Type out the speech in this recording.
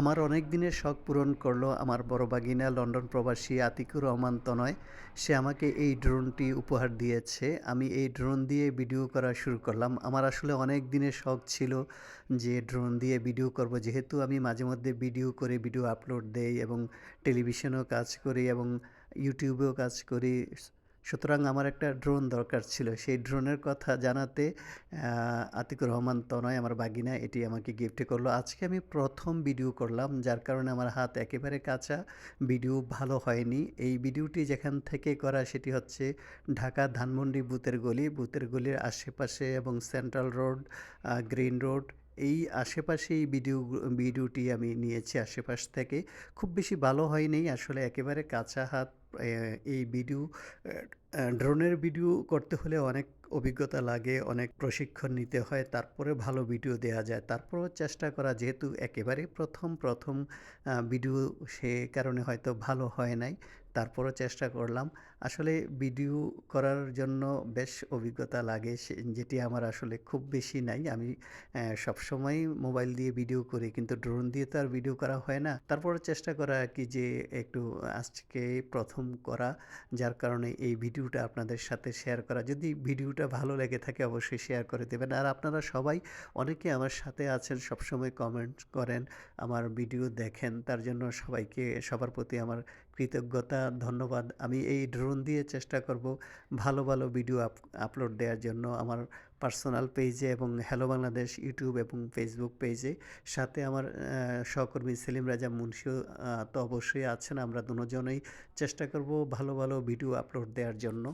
আমার অনেক দিনের শখ পূরণ করল আমার বড় ভাগিনা লন্ডন প্রবাসী আতিকুর রহমান তনয়। সে আমাকে এই ড্রোনটি উপহার দিয়েছে। আমি এই ড্রোন দিয়ে ভিডিও করা শুরু করলাম। আমার আসলে অনেক দিনের শখ ছিল যে ড্রোন দিয়ে ভিডিও করব। যেহেতু আমি মাঝে মধ্যে ভিডিও করে ভিডিও আপলোড দেই এবং টেলিভিশনেও কাজ করি এবং ইউটিউবেও কাজ করি। সুতরাং আমার একটা ড্রোন দরকার ছিল। সেই ড্রোনের কথা জানাতে আতিকুর রহমান তনয়, আমার বাগিনা, এটি আমাকে গিফট করল। আজকে আমি প্রথম ভিডিও করলাম, যার কারণে আমার হাত একেবারে কাঁচা। ভিডিও ভালো হয়নি। এই ভিডিওটি যেখান থেকে করা, সেটি হচ্ছে ঢাকা ধানমন্ডি বুথের গলি। বুথের গলির আশেপাশে এবং সেন্ট্রাল রোড গ্রিন রোড এই আশেপাশেই ভিডিও ভিডিওটি আমি নিয়েছি আশেপাশ থেকে। খুব বেশি ভালো হয়নি, আসলে একেবারে কাঁচা হাত এই ভিডিও ড্রোনের ভিডিও করতে হলে অনেক অভিজ্ঞতা লাগে, অনেক প্রশিক্ষণ নিতে হয়, তারপরে ভালো ভিডিও দেওয়া যায়। তারপরেও চেষ্টা করা, যেহেতু একেবারে প্রথম প্রথম ভিডিও সে কারণে হয়তো ভালো হয় নাই। তারপরও চেষ্টা করলাম। আসলে ভিডিও করার জন্য বেশ অভিজ্ঞতা লাগে যেটি আমার আসলে খুব বেশি নাই। আমি সবসময় মোবাইল দিয়ে ভিডিও করি, কিন্তু ড্রোন দিয়ে তো আর ভিডিও করা হয় না। তারপরও চেষ্টা করা আর কি যে একটু আজকে প্রথম করা, যার কারণে এই ভিডিওটা আপনাদের সাথে শেয়ার করা। যদি ভিডিওটা ভালো লেগে থাকে, অবশ্যই শেয়ার করে দেবেন। আর আপনারা সবাই, অনেকে আমার সাথে আছেন, সবসময় কমেন্ট করেন, আমার ভিডিও দেখেন, তার জন্য সবাইকে, সবার প্রতি আমার কৃতজ্ঞতা, ধন্যবাদ। আমি এই ড্রোন দিয়ে চেষ্টা করব ভালো ভালো ভিডিও আপ আপলোড দেওয়ার জন্য আমার পার্সোনাল পেজে এবং হ্যালো বাংলাদেশ ইউটিউব এবং ফেসবুক পেজে সাথে আমার সহকর্মী সেলিম রাজা মুন্সিও তো অবশ্যই আছেন। আমরা দুজনেই চেষ্টা করব ভালো ভালো ভিডিও আপলোড দেওয়ার জন্য।